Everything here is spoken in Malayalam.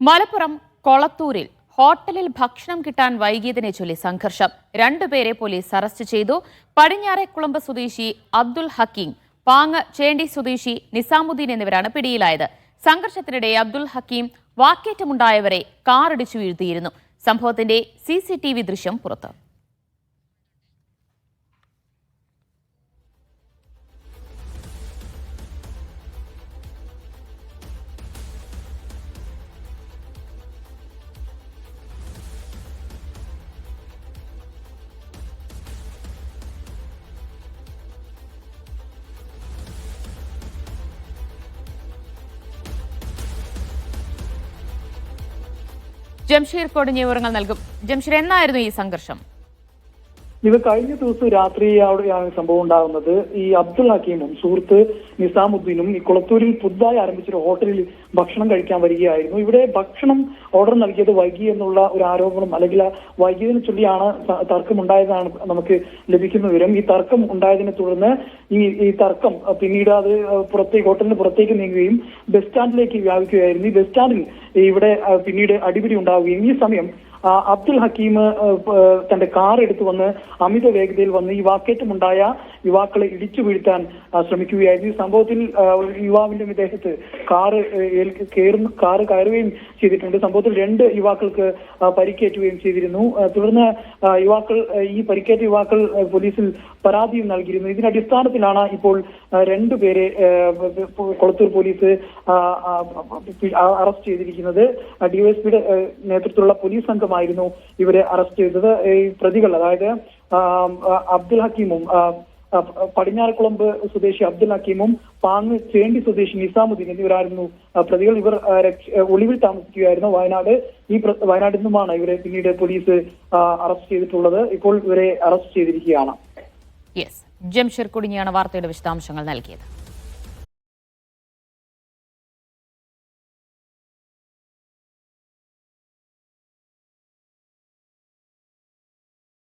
മലപ്പുറം കൊളത്തൂരിൽ ഹോട്ടലിൽ ഭക്ഷണം കിട്ടാൻ വൈകിയതിനെ ചൊല്ലി സംഘർഷം. രണ്ടുപേരെ പോലീസ് അറസ്റ്റ് ചെയ്തു. പടിഞ്ഞാറേക്കുളമ്പ് സ്വദേശി അബ്ദുൽ ഹക്കീം പാങ്ങ് ചേണ്ടി സ്വദേശി നിസാമുദ്ദീൻ എന്നിവരാണ് പിടിയിലായത്. സംഘർഷത്തിനിടെ അബ്ദുൽ ഹക്കീം വാക്കേറ്റമുണ്ടായവരെ കാറിടിച്ചു വീഴ്ത്തിയിരുന്നു. സംഭവത്തിന്റെ സി ദൃശ്യം പുറത്ത്. ജംഷീർ കൊടിഞ്ഞ വിവരങ്ങൾ നൽകും. ജംഷീർ എന്നായിരുന്നു ഈ സംഘർഷം? ഇത് കഴിഞ്ഞ ദിവസം രാത്രി അവിടെയാണ് സംഭവം ഉണ്ടാകുന്നത്. ഈ അബ്ദുൾ ഹക്കീമും സുഹൃത്ത് നിസാമുദ്ദീനും ഈ കുളത്തൂരിൽ പുതുതായി ആരംഭിച്ചൊരു ഹോട്ടലിൽ ഭക്ഷണം കഴിക്കാൻ വരികയായിരുന്നു. ഇവിടെ ഭക്ഷണം ഓർഡർ നൽകിയത് വൈകി എന്നുള്ള ഒരു ആരോപണം അല്ലെങ്കിൽ വൈകിയതിനെ ചൊല്ലിയാണ് തർക്കമുണ്ടായതാണ് നമുക്ക് ലഭിക്കുന്ന വിവരം. ഈ തർക്കം ഉണ്ടായതിനെ തുടർന്ന് ഈ ഈ തർക്കം പിന്നീട് അത് പുറത്തേക്ക് ഹോട്ടലിന് പുറത്തേക്ക് നീങ്ങുകയും ബസ് സ്റ്റാൻഡിലേക്ക് വ്യാപിക്കുകയായിരുന്നു. ഈ ബസ് സ്റ്റാൻഡിൽ ഇവിടെ പിന്നീട് അടിപിടി ഉണ്ടാവുകയും ഈ സമയം അബ്ദുൽ ഹക്കീം തന്റെ കാർ എടുത്തു വന്ന് അമിത വേഗതയിൽ വന്ന് ഈ വാക്കേറ്റമുണ്ടായ യുവാക്കളെ ഇടിച്ചു വീഴ്ത്താൻ ശ്രമിക്കുകയായിരുന്നു. ഈ സംഭവത്തിൽ യുവാവിന്റെ വിദേശത്ത് കാറ് കയറുന്ന കാറ് കയറുകയും ചെയ്തിട്ടുണ്ട്. സംഭവത്തിൽ രണ്ട് യുവാക്കൾക്ക് പരിക്കേറ്റുകയും ചെയ്തിരുന്നു. തുടർന്ന് യുവാക്കൾ ഈ പരിക്കേറ്റ യുവാക്കൾ പോലീസിൽ പരാതിയും നൽകിയിരുന്നു. ഇതിന്റെ അടിസ്ഥാനത്തിലാണ് ഇപ്പോൾ രണ്ടു പേരെ കൊളത്തൂർ പോലീസ് അറസ്റ്റ് ചെയ്തിരിക്കുന്നത്. ഡിവൈഎസ്പിയുടെ നേതൃത്വത്തിലുള്ള പോലീസ് സംഘമായിരുന്നു ഇവരെ അറസ്റ്റ് ചെയ്തത്. ഈ പ്രതികൾ അതായത് അബ്ദുൽ ഹക്കീമും പടിഞ്ഞാറക്കുളമ്പ് സ്വദേശി അബ്ദുൽ ഹക്കീമും പാങ് ചേണ്ടി സ്വദേശി നിസാമുദ്ദീൻ എന്നിവരായിരുന്നു. പ്രതികൾ ഇവർ ഒളിവിൽ താമസിക്കുകയായിരുന്നു. വയനാട് ഈ വയനാട് വയനാട്ടിൽ നിന്നുമാണ് ഇവരെ പിന്നീട് പോലീസ് അറസ്റ്റ് ചെയ്തിട്ടുള്ളത്. ഇപ്പോൾ ഇവരെ അറസ്റ്റ് ചെയ്തിരിക്കുകയാണ്. ജംഷീർ കൊടിഞ്ഞിയാണ് വാർത്തയുടെ വിശദാംശങ്ങൾ നൽകിയത്.